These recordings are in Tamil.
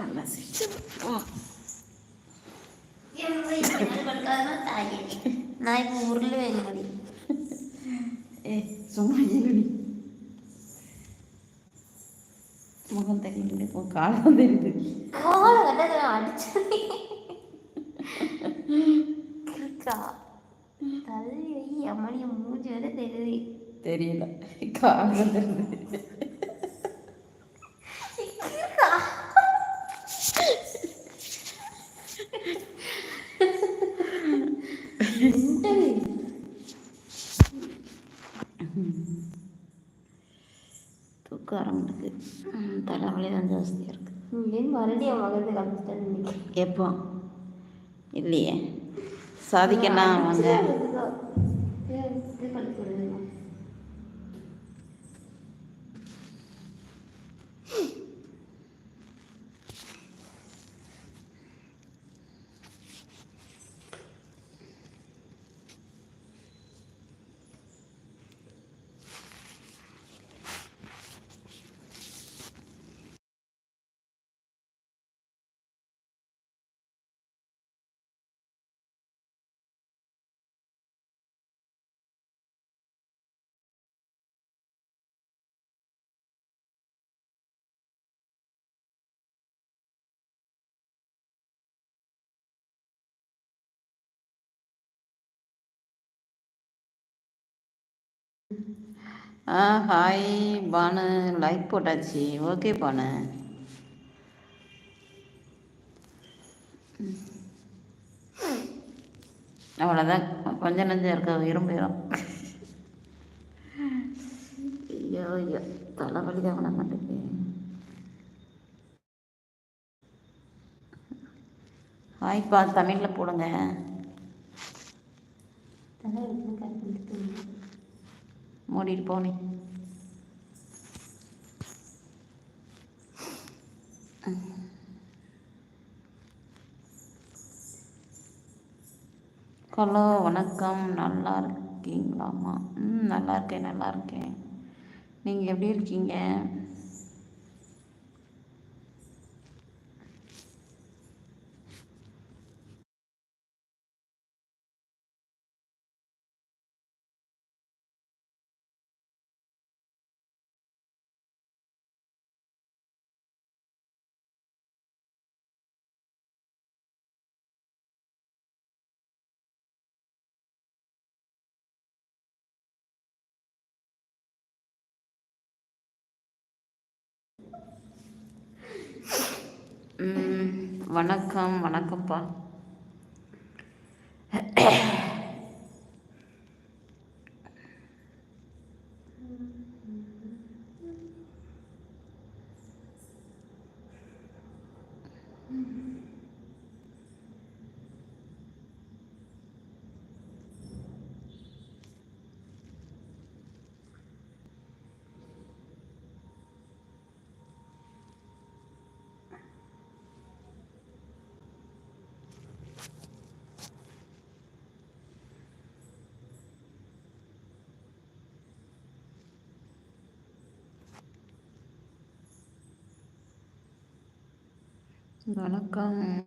നല്ല നായി ഊറിൽ മുഖം തരുന്നുണ്ട് ഇപ്പോൾ വരെ തെരിയില്ല കാളം തരുന്നത് மறுபடியும் மகத்தை காமிச்சிட்டேன்னு நினைக்கிறேன். எப்போ இல்லையே. சாதிக்கலாம் வாங்க ஆ ஹாய் பானு. லைக் போட்டாச்சு. ஓகே பானு. அவ்வளோதான் கொஞ்சம் நஞ்சம் இருக்க? உயிரும் போயிடும் ஐயோ ஐயோ. தலைவலி தான் பண்ண மாட்டேங்குது. ஹாய்ப்பா தமிழில் போடுங்க. மூடிட்டு போனேன் ஹலோ வணக்கம். நல்லா இருக்கீங்களாம்மா? ம் நல்லா இருக்கேன் நல்லா இருக்கேன். நீங்கள் எப்படி இருக்கீங்க ம், வணக்கம் வணக்கம்ப்பா. வணக்கம்.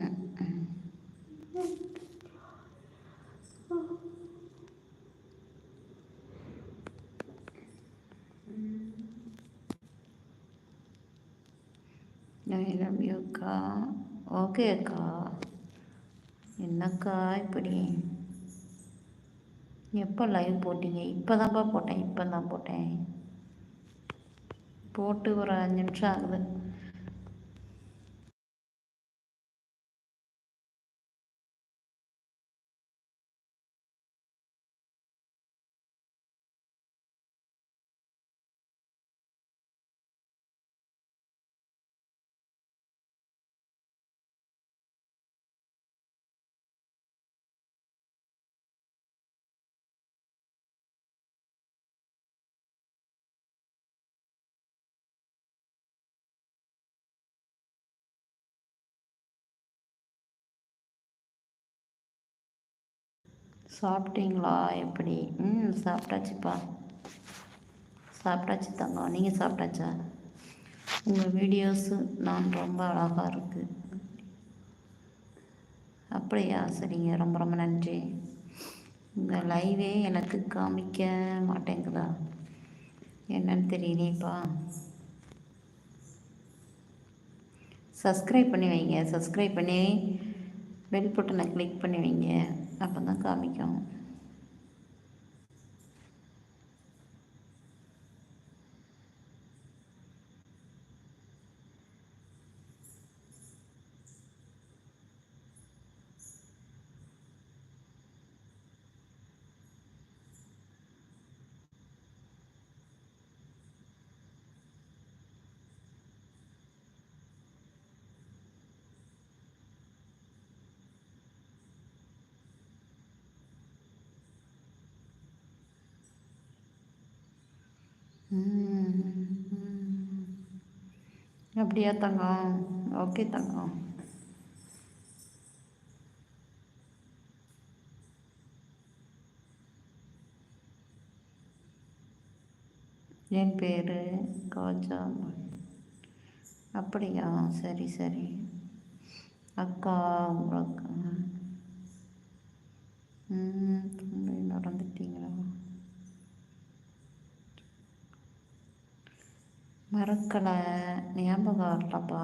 அக்கா. ஓகே அக்கா. என்னக்கா இப்படி? எப்போ லைவ் போட்டீங்க? இப்போ தான்ப்பா போட்டேன் இப்போ தான் போட்டேன். போட்டு ஒரு அஞ்சு நிமிஷம் ஆகுது. சாப்பிட்டீங்களா? எப்படி? ம் சாப்பிட்டாச்சுப்பா. சாப்பிட்டாச்சு தங்கம். நீங்கள் சாப்பிட்டாச்சா? உங்கள் வீடியோஸு நான் ரொம்ப அழகாக இருக்குது அப்படியா? சரிங்க. ரொம்ப ரொம்ப நன்றி. உங்கள் லைவே எனக்கு காமிக்க மாட்டேங்குதா? என்னன்னு தெரியலேப்பா சப்ஸ்கிரைப் பண்ணி வைங்க. சப்ஸ்கிரைப் பண்ணி பெல் பட்டனை கிளிக் பண்ணி வைங்க. Kapag nagkami kang அப்படியா தங்கம்? ஓகே தங்கம். என் பேர் காஜா அப்படியா? சரி சரி. அக்கா உங்களுக்கு ம் நடந்துட்டீங்களா? மறக்கலை. ஞாபகம் வரலப்பா.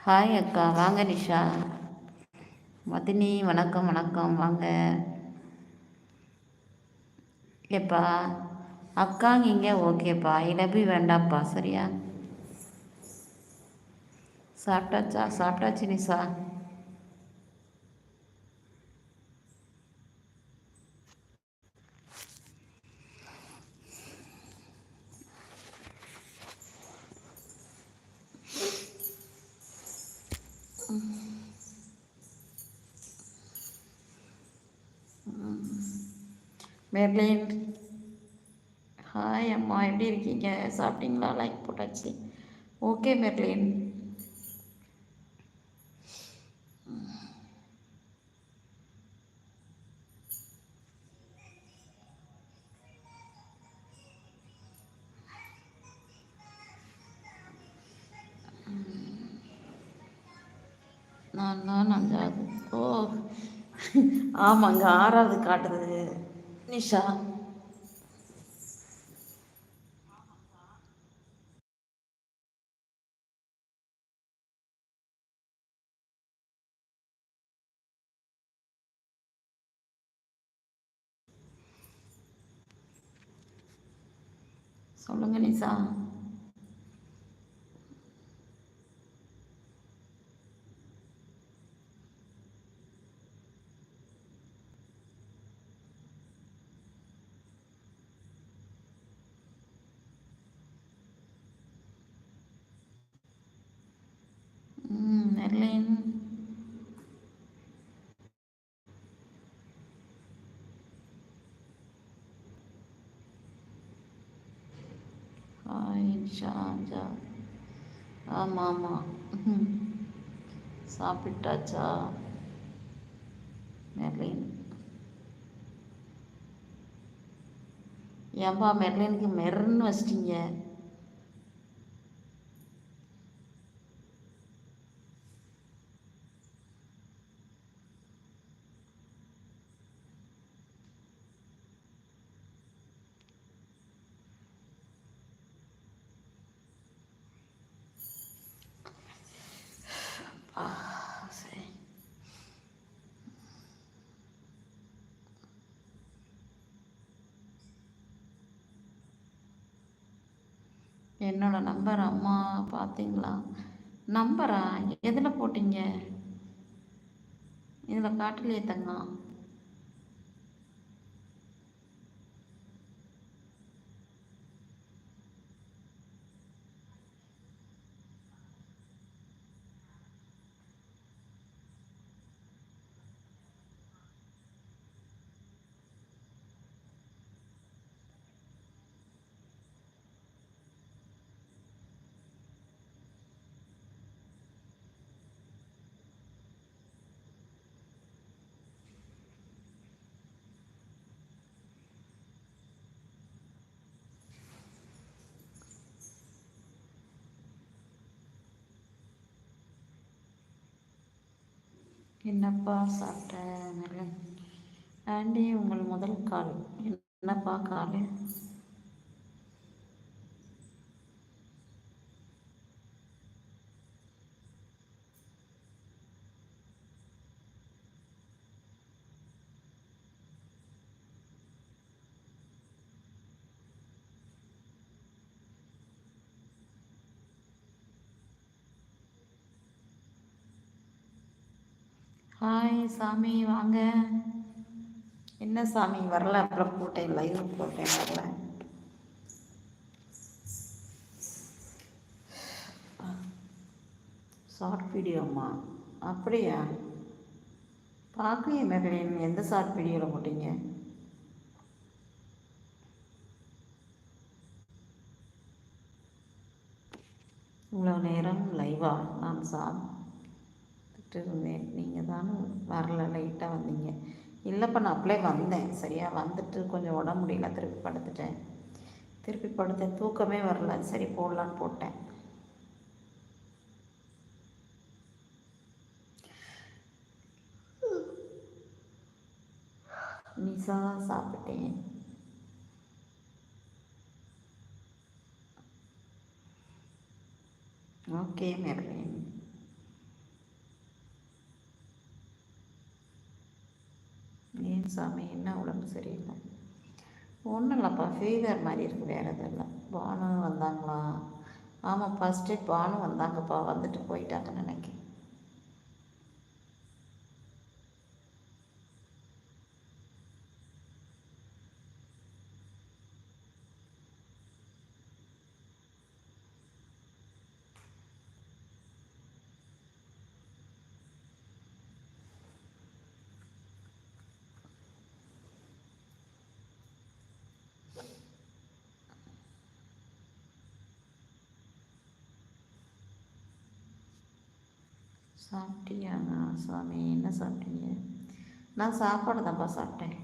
ஹாய் அக்கா வாங்க நிஷா. மதினி வணக்கம் வணக்கம் வாங்க. ஏப்பா இங்கே ஓகேப்பா. இலபி வேண்டாப்பா சரியா? சாப்பிட்டாச்சா? சாப்பிட்டாச்சு நிஷா. மெர்லின். ஹாய் அம்மா எப்படி இருக்கீங்க? சாப்பிட்டீங்களா? லைக் போட்டாச்சு. Okay Merlin. நான் தான் அஞ்சாவது ஓ. ஆமாங்க ஆறாவது காட்டுது நிஷா சொல்லுங்க நிஷா ம் மெர்லின் ஷாம்ஜா ஷாஜா ஆமாம் ஆமாம் சாப்பிட்டாச்சா? மெர்லின். ஏன்பா மெர்லினுக்கு மெர்ன்னு வச்சிட்டீங்க? என்னோட நம்பர் அம்மா பார்த்தீங்களா நம்பரா எதில் போட்டீங்க? இதில் காட்டலையே தங்கம் என்னப்பா சாப்பிட்ட? ஆண்டி உங்கள் முதல் கால். என்னப்பா கால்? ஹாய் சாமி வாங்க. என்ன சாமி வரல. அப்புறம் போட்டேன் லைவ் போட்டேன் வரல. ஷார்ட் வீடியோம்மா அப்படியா? பார்க்கலையே மகளின் எந்த ஷார்ட் வீடியோவில் போட்டீங்க? இவ்வளோ நேரம் லைவா நான் சாமி இருந்தேன் நீங்கள் தானே வரல லைட்டாக வந்தீங்க. இல்லைப்பா நான் அப்படியே வந்தேன். சரியா? வந்துட்டு கொஞ்சம் உடம்பு முடியல. திருப்பி படுத்துட்டேன். திருப்பி படுத்தேன். தூக்கமே வரல. சரி போடலான்னு போட்டேன். நிசா சாப்பிட்டேன். Okay madam. ஏன் சாமி என்ன உடம்பு சரியில்லை? ஒன்றும் இல்லைப்பா ஃபீவர் மாதிரி இருக்கு வேறு எதுவும் இல்லை. பானு வந்தாங்களா? ஆமாம் ஃபஸ்ட் பானு வந்தாங்கப்பா வந்துட்டு போயிட்டாங்கன்னு நினைக்கிறேன். சாப்பிட்டியாங்க சாமி என்ன சாப்பிட்டீங்க? நான் சாப்பாடு தான்ப்பா சாப்பிட்டேன்.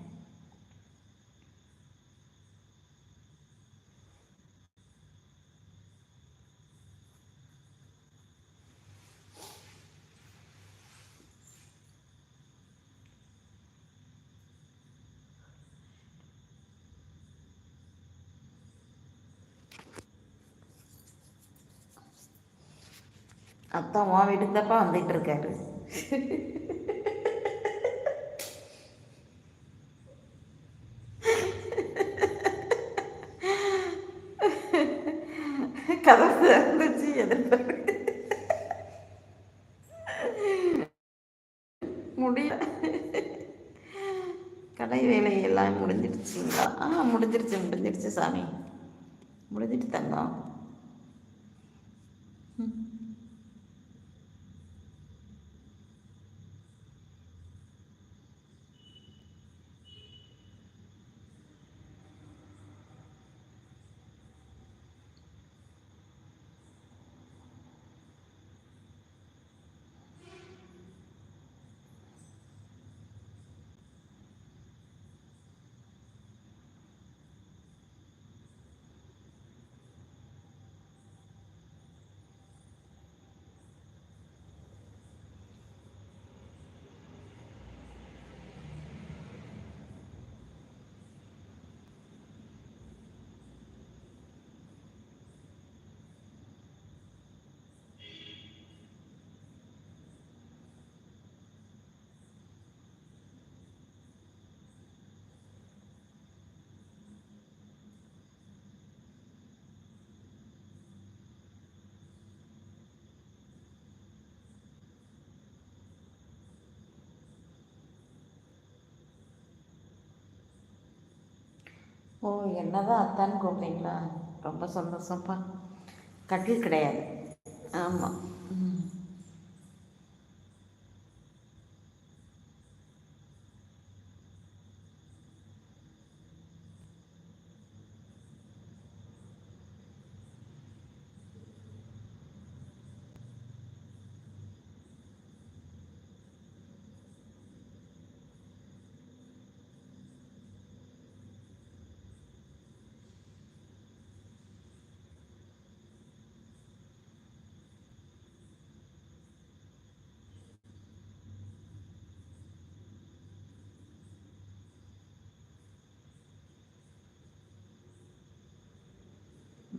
அதான் உன் வீட்டுக்கு தான்ப்பா வந்துட்டு இருக்காரு கதை இருந்துச்சு எதிர்பார்க்க முடியல. கடை வேலை எல்லாம் முடிஞ்சிடுச்சுங்களா? ஆ முடிஞ்சிருச்சு முடிஞ்சிருச்சு சாமி. முடிஞ்சிட்டு தங்கம். ஓ என்னதான் அத்தான்னு கூப்பிட்டீங்களா? ரொம்ப சந்தோஷம்ப்பா. கட்டில் கிடையாது. ஆமாம்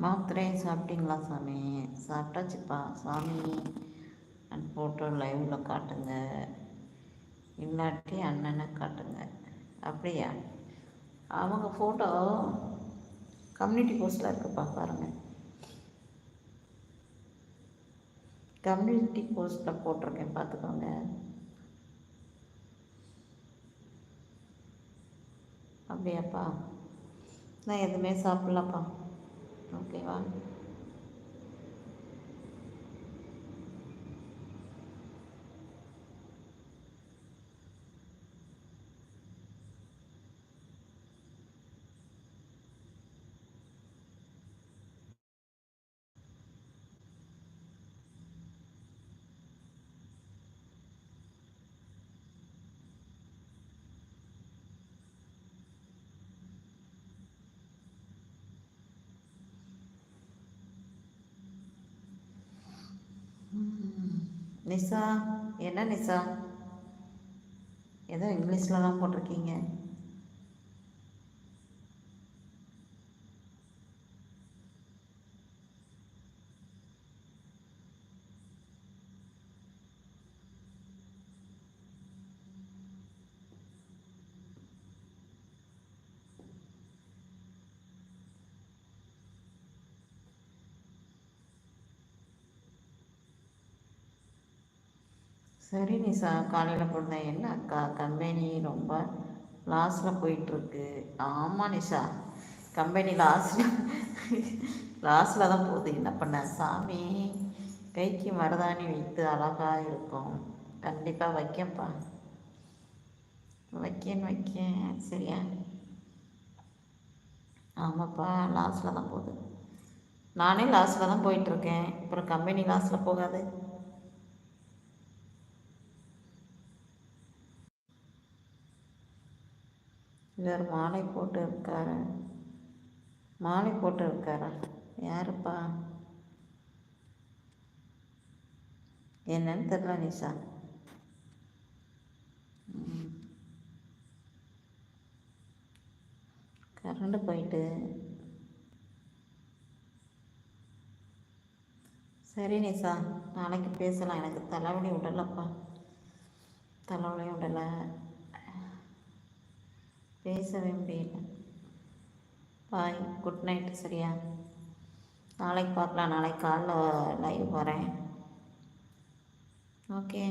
மாத்திரையும் சாப்பிட்டீங்களா சாமி? சாப்பிட்டாச்சுப்பா. சாமி அண்ட் ஃபோட்டோ லைவில் காட்டுங்க. இல்லாட்டி அண்ணனை காட்டுங்க. அப்படியா? அவங்க ஃபோட்டோ கம்யூனிட்டி போஸ்ட்டில் இருக்குப்பா பாருங்கள் கம்யூனிட்டி போஸ்ட்டில் போட்டிருக்கேன் பார்த்துக்கோங்க. அப்படியாப்பா? நான் எதுவுமே சாப்பிட்லப்பா. aunque van நிசா என்ன நிசா ஏதோ இங்கிலீஷில் தான் போட்டிருக்கீங்க. சரி நிசா காலையில் போட்டேன் என்ன அக்கா? கம்பெனி ரொம்ப லாஸில் போயிட்டுருக்கு. ஆமாம் நிஷா கம்பெனி லாஸில் லாஸில் தான் போகுது. என்ன பண்ண? சாமி கைக்கு மருதாணி வைத்து அழகாக இருக்கும். கண்டிப்பாக வைக்கேன்ப்பா. வைக்கேன் வைக்கேன். சரியா? ஆமாப்பா லாஸில் தான் போகுது. நானே லாஸில் தான் போயிட்டுருக்கேன். அப்புறம் கம்பெனி லாஸில் போகாது. இவர் மாலை போட்டு இருக்காரு. மாலை போட்டு இருக்காரா? யாருப்பா? என்னன்னு தெரில நிஷா. கரண்டு கரண்ட் போயிட்டு. சரி நிஷா. நாளைக்கு பேசலாம். எனக்கு தலைவலி விடலப்பா. தலைவலி விடலை. பேசவே முடியல. பாய் குட் நைட் சரியா? நாளைக்கு பார்க்கலாம். நாளைக்கு காலைல லைவ் வரேன் ஓகே.